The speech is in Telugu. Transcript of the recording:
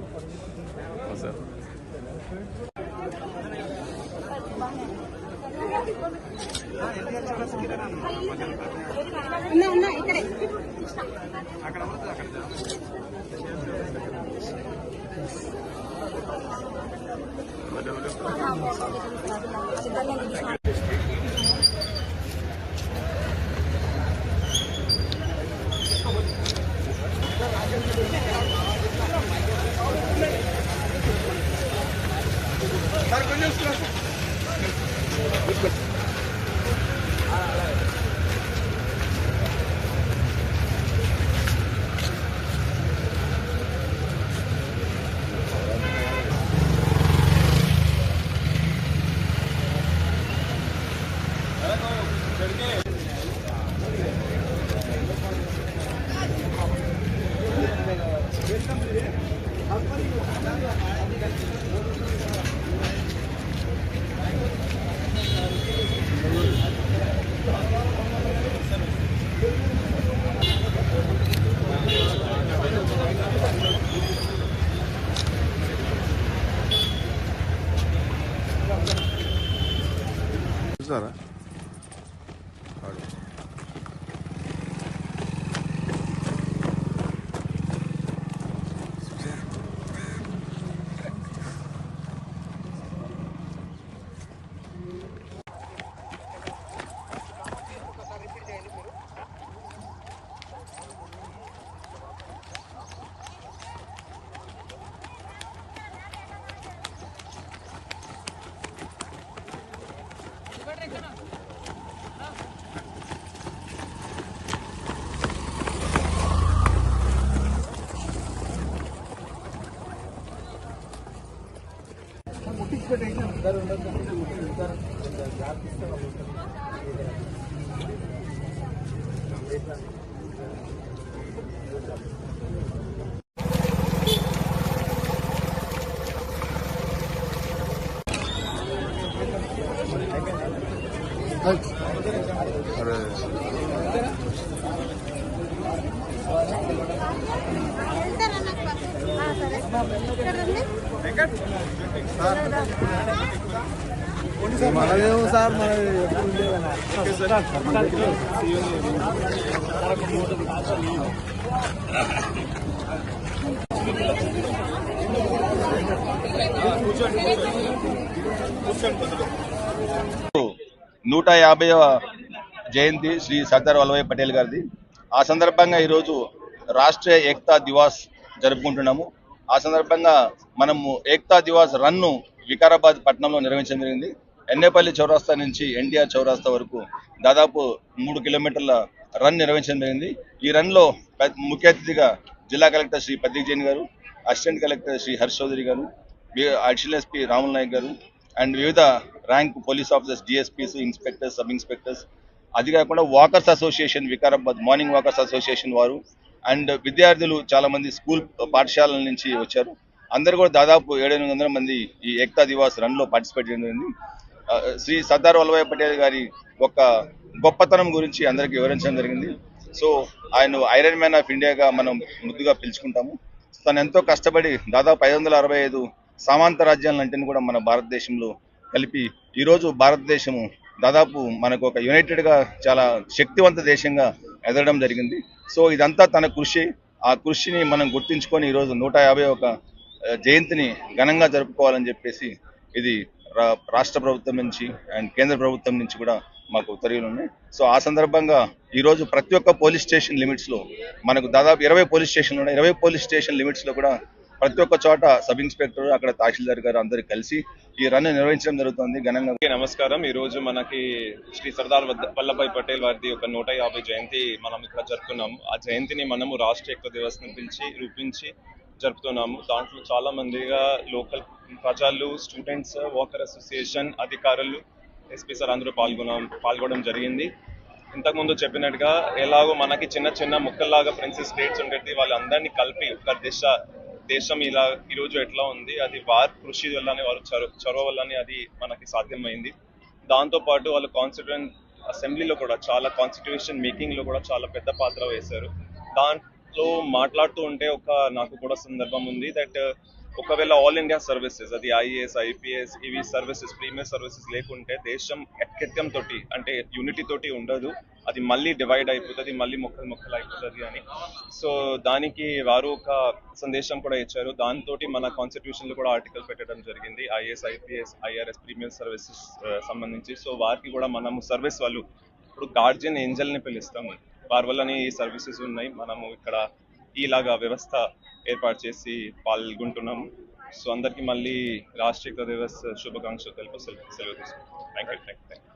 What's up? No, no, it's okay. Zara. Pardon. Sir ఉన్నా ఉన్నా ఇక్కడే చూసారా అరే మనదేమో సార్ మనది నూట యాభైవ జయంతి శ్రీ సర్దార్ వల్లభాయ్ పటేల్ గారిది. ఆ సందర్భంగా ఈరోజు రాష్ట్రీయ ఏక్తా దివాస్ జరుపుకుంటున్నాము. ఆ సందర్భంగా మనము ఏక్తా దివాస్ రన్ను వికారాబాద్ పట్టణంలో నిర్వహించడం జరిగింది. ఎన్నేపల్లి చౌరాస్తా నుంచి ఎన్టీఆర్ చౌరాస్తా వరకు దాదాపు మూడు కిలోమీటర్ల రన్ నిర్వహించడం జరిగింది. ఈ రన్లో ముఖ్య అతిథిగా జిల్లా collector Shri Prateek Jain garu assistant collector Shri Harsh Chaudhary garu additional SP Ramul Nayak garu and వివిధ rank police officers DSPs inspectors sub inspectors. అది కాకుండా walkers association Vikarabad morning walkers association వారు అండ్ విద్యార్థులు చాలా మంది స్కూల్ పాఠశాలల నుంచి వచ్చారు. అందరు కూడా దాదాపు ఏడెనిమిది వందల మంది ఈ ఏక్తా దివాస్ రన్లో పార్టిసిపేట్ చేయడం జరిగింది. శ్రీ సర్దార్ వల్లభాయ్ పటేల్ గారి ఒక గొప్పతనం గురించి అందరికి వివరించడం జరిగింది. సో ఆయన ఐరన్ మ్యాన్ ఆఫ్ ఇండియాగా మనం ముద్దుగా పిలుచుకుంటాము. తను ఎంతో కష్టపడి దాదాపు ఐదు వందల అరవై ఐదు సామంత రాజ్యాలన్నింటిని కూడా మన భారతదేశంలో కలిపి ఈరోజు భారతదేశము దాదాపు మనకు ఒక యునైటెడ్గా చాలా శక్తివంత దేశంగా ఎదగడం జరిగింది. సో ఇదంతా తన కృషి. ఆ కృషిని మనం గుర్తించుకొని ఈరోజు నూట యాభై ఒక జయంతిని ఘనంగా జరుపుకోవాలని చెప్పేసి ఇది రాష్ట్ర ప్రభుత్వం నుంచి అండ్ కేంద్ర ప్రభుత్వం నుంచి కూడా మాకు ఉత్తర్వులు ఉన్నాయి. సో ఆ సందర్భంగా ఈ రోజు ప్రతి ఒక్క పోలీస్ స్టేషన్ లిమిట్స్లో మనకు దాదాపు ఇరవై పోలీస్ స్టేషన్లు ఉన్నాయి. ఇరవై పోలీస్ స్టేషన్ లిమిట్స్లో కూడా ప్రతి ఒక్క చోట సబ్ ఇన్స్పెక్టర్ అక్కడ తహసీల్దార్ గారు అందరు కలిసి ఈ రన్ నిర్వహించడం జరుగుతుంది ఘనంగా. నమస్కారం. ఈ రోజు మనకి శ్రీ సర్దార్ వద్ద- వల్లభాయ్ పటేల్ వారిది ఒక నూట యాభై జయంతి మనం ఇక్కడ జరుపుకున్నాము. ఆ జయంతిని మనము రాష్ట్ర ఎక్కువ దివస్ పిలిచి రూపించి జరుపుతున్నాము. దాంట్లో చాలా మందిగా లోకల్ ప్రజలు స్టూడెంట్స్ వాకర్ అసోసియేషన్ అధికారులు ఎస్పీ సార్ అందరూ పాల్గొన పాల్గొనడం జరిగింది. ఇంతకుముందు చెప్పినట్టుగా ఎలాగో మనకి చిన్న చిన్న ముక్కల్లాగా ప్రిన్సెస్ స్టేట్స్ ఉండేది వాళ్ళందరినీ కలిపి ఒక దేశ దేశం ఇలా ఈరోజు ఎట్లా ఉంది? అది వార్ కృషి వల్లనే వారు చొరవ వల్లనే అది మనకి సాధ్యమైంది. దాంతో పాటు వాళ్ళు కాన్స్టిట్యూయెంట్ అసెంబ్లీలో కూడా చాలా కాన్స్టిట్యూషన్ మేకింగ్లో కూడా చాలా పెద్ద పాత్ర వేశారు. దాంట్లో మాట్లాడుతూ ఉంటే ఒక నాకు కూడా సందర్భం ఉంది దట్ ఒకవేళ ఆల్ ఇండియా సర్వీసెస్ అది ఐఏఎస్ ఐపీఎస్ ఇవి సర్వీసెస్ ప్రీమియర్ సర్వీసెస్ లేకుంటే దేశం ఐక్యత్యం తోటి అంటే యూనిటీ తోటి ఉండదు. అది మళ్ళీ డివైడ్ అయిపోతుంది మళ్ళీ మొక్కలు మొక్కలు అయిపోతుంది అని. సో దానికి వారు ఒక సందేశం కూడా ఇచ్చారు. దాంతో మన కాన్స్టిట్యూషన్లో కూడా ఆర్టికల్ పెట్టడం జరిగింది IAS IPS IRS premier services సంబంధించి. సో వారికి కూడా మనము సర్వీస్ వాళ్ళు ఇప్పుడు గార్జియన్ ఏంజల్ని పిలుస్తాము. వారి వల్లనే ఈ సర్వీసెస్ ఉన్నాయి. మనము ఇక్కడ ఇలాగా వ్యవస్థ ఏర్పాటు చేసి పాల్గొంటున్నాము. సో అందరికీ మళ్ళీ రాష్ట్రీయ దివస్ శుభాకాంక్షలు తెలుపు సెలవు సెలవు తీసుకుంటాం థ్యాంక్ యూ థ్యాంక్ యూ